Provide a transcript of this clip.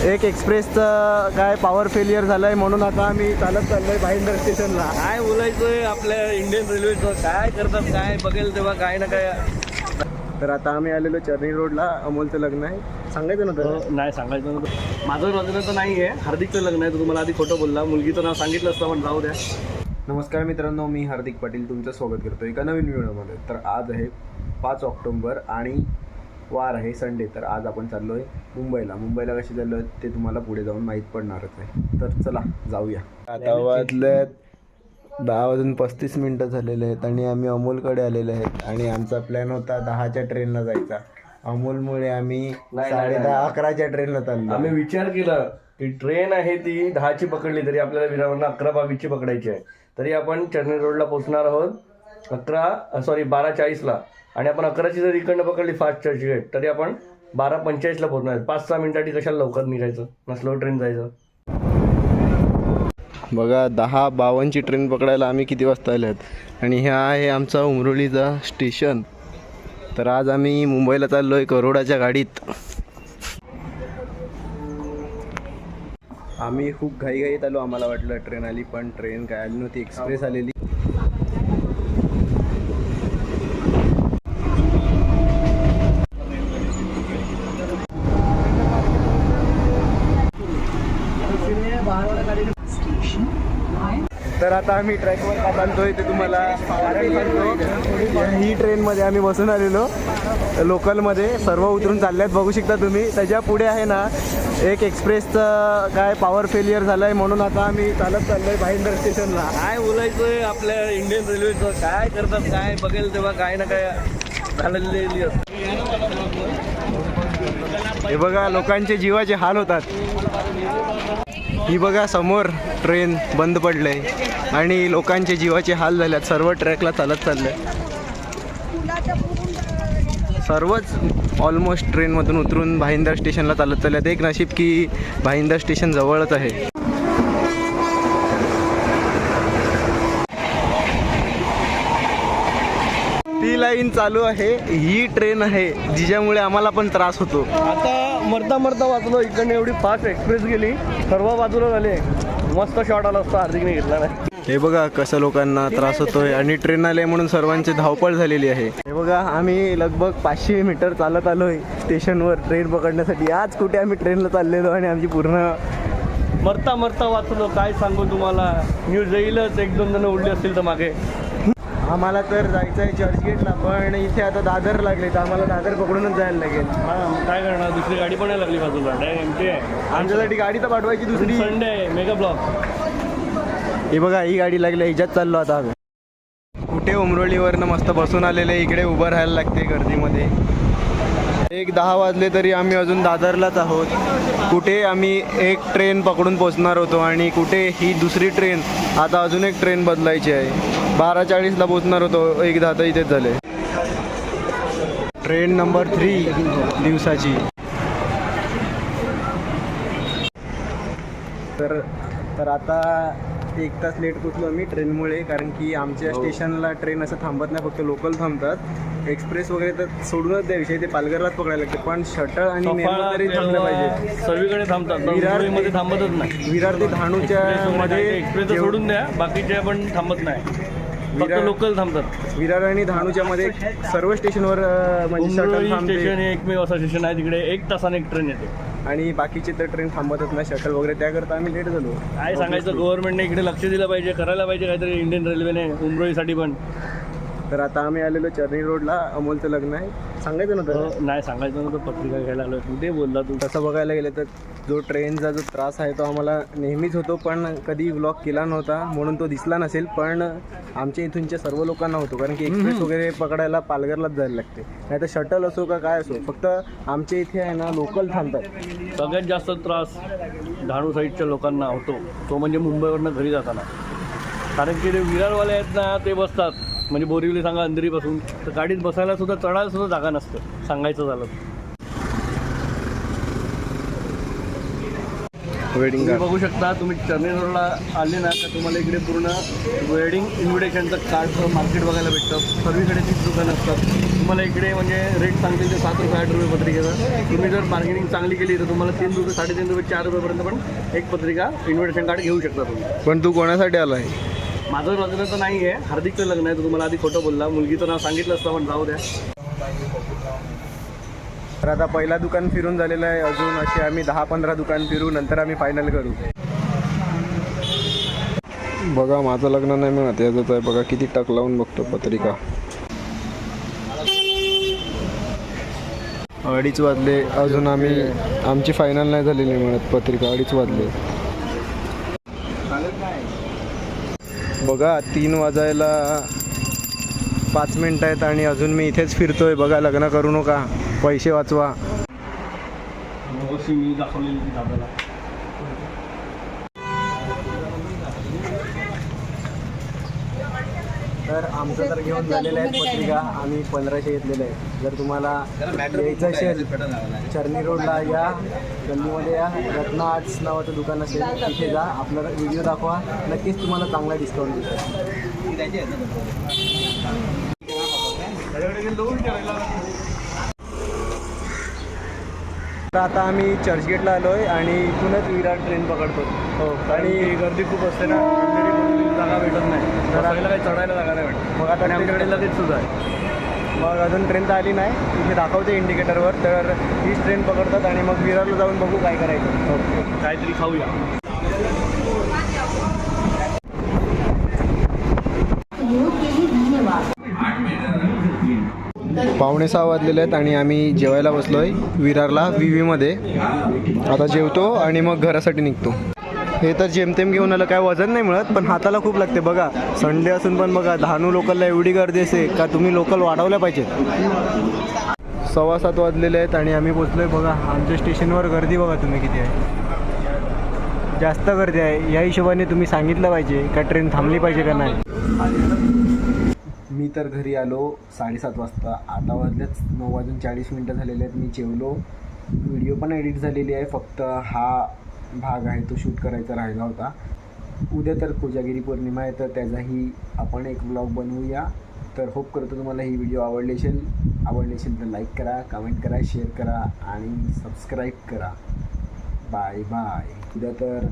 एक एक्सप्रेसचं काय पॉवर फेलियर झालंय म्हणून आता आम्ही चालत चाललोय भाईंदर स्टेशनला. काय बोलायचंय आपल्या इंडियन रेल्वेचं काय करतात काय बघेल तेव्हा काय ना काय. तर आता आम्ही आलेलो चर्नी रोडला अमोलचं लग्न आहे. सांगायचं ना तर हो, नाही सांगायचं नव्हतं माझं लग्न तर नाही आहे हार्दिकचं लग्न आहे तर तुम्हाला आधी खोटं बोलला. मुलगीचं नाव सांगितलं असतं पण जाऊ द्या. नमस्कार मित्रांनो मी हार्दिक पाटील तुमचं स्वागत करतो एका नवीन व्हिडिओमध्ये. तर आज आहे पाच ऑक्टोंबर आणि वार आहे संडे तर आज आपण चाललो आहे मुंबईला. मुंबईला कशी चाललो आहे ते तुम्हाला पुढे जाऊन माहीत पडणारच आहे. तर चला जाऊया. आता वाजल्यात दहा वाजून पस्तीस मिनटं झालेले आहेत आणि आम्ही अमोलकडे आलेले आहेत आणि आमचा प्लॅन होता दहाच्या ट्रेनला जायचा. अमोलमुळे आम्ही साडे दहा अकराच्या ट्रेनला चाललो. आम्ही विचार केला की ट्रेन आहे ती दहाची पकडली तरी आपल्याला विरावरनं अकरा बावीसची पकडायची आहे. तरी आपण चर्नी रोडला पोहोचणार आहोत. अकरा सॉरी बारा चाळीसला. आणि आपण अकराची जर इकडनं पकडली फास्ट चर्चगेट तरी आपण बारा पंचेचाळीसला पोहोचणार पाच सहा मिनिटासाठी कशाला लवकर निघायचं? ना स्लो ट्रेन जायचं. बघा दहा बावनची ट्रेन पकडायला आम्ही किती वाजता आले आहेत आणि ह्या आहे आमचा उमरोलीचा स्टेशन तर आज आम्ही मुंबईला चाललो आहे करोडाच्या गाडीत. आम्ही खूप घाईघाईत आलो आम्हाला वाटलं ट्रेन आली पण ट्रेन काय आली नव्हती. एक्सप्रेस आलेली. तर आता आम्ही ट्रॅकवर का चालतोय ते तुम्हाला कारण सांगतो ही ट्रेनमध्ये आम्ही बसून आलेलो. लोकलमध्ये सर्व उतरून चालले आहेत बघू शकता तुम्ही. त्याच्या पुढे आहे ना एक एक्सप्रेसचं काय पॉवर फेलियर झालं आहे म्हणून आता आम्ही चालत चाललोय भाईंदर स्टेशनला. काय बोलायचंय आपल्या इंडियन रेल्वेचं काय करतात काय बघेल तेव्हा काय ना काय असते. हे बघा लोकांचे जीवाचे हाल होतात. ही बघा समोर ट्रेन बंद पडलंय. आणि लोकांचे जीवाचे हाल झाल्यात सर्व ट्रॅकला चालत चालले सर्वच ऑलमोस्ट ट्रेनमधून उतरून भाईंदर स्टेशनला चालत चालल्यात एक नशीब की भाईंदर स्टेशन जवळच आहे. ती लाईन चालू आहे. ही ट्रेन आहे जिच्यामुळे आम्हाला पण त्रास होतो. आता मरता मरता वाचलो इकडनं एवढी फास्ट एक्सप्रेस गेली सर्व बाजूला झाले. मस्त शॉट आला असता हार्दिकने घेतला नाही. हे बघा कसं लोकांना त्रास होतोय. आणि ट्रेन आले म्हणून सर्वांची धावपळ झालेली आहे. हे बघा आम्ही लगभग पाचशे मीटर चालत आलोय स्टेशनवर ट्रेन पकडण्यासाठी. आज कुठे आम्ही ट्रेनला चाललेलो आणि आमची पूर्ण मरता मरता वाचलो. काय सांगू तुम्हाला? न्यूज येईलच एक दोन जण उडले असतील तर मागे. आम्हाला तर जायचं आहे चर्चगेटला पण इथे आता दादर लागले तर आम्हाला दादर पकडूनच जायला लागेल. हा काय करणार? दुसरी गाडी पण लागली बाजूला. आमच्यासाठी गाडी तर पाठवायची दुसरी. संडे आहे मेगा ब्लॉक हे बघा ही गाडी लागली ह्याच्यात चाललो आता आम्ही. कुठे उमरोलीवरनं मस्त बसून आलेले इकडे उभं राहायला लागते गर्दीमध्ये. एक दहा वाजले तरी आम्ही अजून दादरलाच आहोत. कुठे आम्ही एक ट्रेन पकडून पोचणार होतो आणि कुठे ही दुसरी ट्रेन आता अजून एक ट्रेन बदलायची आहे. बारा चाळीसला पोचणार होतो एक दहा तर इथेच झाले. ट्रेन नंबर थ्री दिवसाची. तर तर आता एक तास लेट पोचलो आम्ही ट्रेनमुळे कारण की आमच्या स्टेशनला ट्रेन असं थांबत नाही फक्त लोकल थांबतात. एक्सप्रेस वगैरे तर सोडूनच द्या विषय ते पालघरलाच पकडायला लागते. पण शटल आणि मेमो तरी थांबलं पाहिजे. सर्वीकडे थांबतात. विरार ते- मध्ये थांबतच नाही. विरार ते धाणूच्या मध्ये एक्सप्रेस सोडून द्या बाकीचे पण थांबत नाही. फक्त विरार- लोकल थांबतात. विरार आणि धाणूच्या मध्ये सर्व स्टेशनवर म्हणजे स्टेशन हे एकमेव असं स्टेशन आहे तिकडे एक तासाने एक ट्रेन येते. आणि बाकीचे तर ट्रेन थांबतच नाही शटल वगैरे त्याकरता आम्ही लेट झालो. काय सांगायचं? गव्हर्नमेंटने इकडे लक्ष दिलं पाहिजे करायला पाहिजे काहीतरी इंडियन रेल्वेने उमरोळीसाठी पण. तर आता आम्ही आलेलो चर्नी रोडला. अमोलचं लग्न आहे. सांगायचं ना तर हो, नाही सांगायचं नव्हतं. पत्रिका घ्यायला आलो कुठे बोलला तू. तसं बघायला गेलं तर जो ट्रेनचा जो त्रास आहे तो आम्हाला नेहमीच होतो पण कधी ब्लॉक केला नव्हता म्हणून तो दिसला नसेल पण आमच्या इथूनच्या सर्व लोकांना होतो कारण की एक्सप्रेस वगैरे पकडायला पालघरलाच जायला लागते. नाही तर शटल असो का काय असो फक्त आमच्या इथे आहे ना लोकल थांबतात. सगळ्यात जास्त त्रास डहाणू साईडच्या लोकांना होतो. तो म्हणजे मुंबईवरनं घरी जाताना. कारण की ते विरारवाले आहेत ना ते बसतात. म्हणजे बोरिवली सांगा अंधेरीपासून. तर गाडीत बसायला सुद्धा चढायला सुद्धा जागा नसतं. सांगायचं झालं. वेडिंग बघू शकता तुम्ही चर्नी रोडला आले ना तर तुम्हाला इकडे पूर्ण वेडिंग इन्व्हिटेशनचं कार्ड मार्केट बघायला भेटतं. सर्वीकडे तीच दुकानं असतात. तुम्हाला इकडे म्हणजे रेट सांगतील ते सात रुपये आठ रुपये पत्रिकेचा. तुम्ही जर मार्केटिंग चांगली केली तर तुम्हाला तीन रुपये साडेतीन रुपये चार रुपयेपर्यंत पण एक पत्रिका इन्व्हिटेशन कार्ड घेऊ शकता तुम्ही. पण तू कोणासाठी आलाय? माझं लग्न तर नाही आहे हार्दिकचं लग्न आहे तर तुम्हाला आधी खोटं बोलला. मुलगीचं नाव सांगितलं असतं पण जाऊ द्या. तर आता पहिला दुकान फिरून झालेलं आहे अजून. असे आम्ही दहा पंधरा दुकान फिरू नंतर आम्ही फायनल करू. बघा माझं लग्न नाही मिळत याचं आहे बघा किती टक लावून बघतो पत्रिका. अडीच वाजले अजून आम्ही आमची फायनल नाही झालेली म्हणत पत्रिका अडीच वाजले. बघा तीन वाजायला पाच मिनटं आहेत आणि अजून मी इथेच फिरतोय. बघा लग्न करू नका. पैसे वाचवा. दाखवलेली ती दादाला तर आमचं तर घेऊन झालेलं आहे पत्रिका. आम्ही पंधराशे घेतलेले आहे. जर तुम्हाला यायचं असेल चर्नी रोडला या गल्लीमध्ये या रत्ना आर्ट्स नावाचं दुकान असेल तिथे जा. आपला व्हिडिओ दाखवा. नक्कीच तुम्हाला चांगला डिस्काउंट देतो तर आता आम्ही चर्चगेटला आलो आहे आणि इथूनच विराट ट्रेन पकडतो हो आणि गर्दी खूप असते ना. जागा भेटत नाही. बसायला काही चढायला जागा नाही भेटत मग आता आणि आमच्याकडे लगेच सुद्धा आहे. मग अजून ट्रेन तर आली नाही. इथे दाखवते इंडिकेटरवर तर हीच ट्रेन पकडतात आणि मग विरारला जाऊन बघू काय करायचं. काहीतरी खाऊया. पावणे सहा वाजलेले आहेत आणि आम्ही जेवायला बसलोय विरारला व्ही व्हीमध्ये आता जेवतो आणि मग घरासाठी निघतो. हे तर जेमतेम घेऊन आलं काय वजन नाही मिळत पण हाताला खूप लागते. बघा संडे असून पण बघा दहानू लोकलला एवढी गर्दी असते का तुम्ही लोकल वाढवल्या पाहिजेत सव्वा सात वाजलेले आहेत आणि आम्ही पोचलोय. बघा आमच्या स्टेशनवर गर्दी बघा तुम्ही किती आहे. जास्त गर्दी आहे. या हिशोबाने तुम्ही सांगितलं पाहिजे का ट्रेन थांबली पाहिजे का नाही. मी तर घरी आलो साडेसात वाजता. आता वाजलेच नऊ वाजून चाळीस मिनटं झालेले आहेत. मी जेवलो. व्हिडिओ पण एडिट झालेली आहे. फक्त हा भाग आहे तो शूट करायचा राहिला होता. उद्या तर कोजागिरी पौर्णिमा आहे तर त्याचाही आपण एक ब्लॉग बनवूया. तर होप करतो तुम्हाला ही व्हिडिओ आवडली असेल. आवडली असेल तर लाईक करा कमेंट करा शेअर करा आणि सबस्क्राईब करा. बाय बाय उद्या तर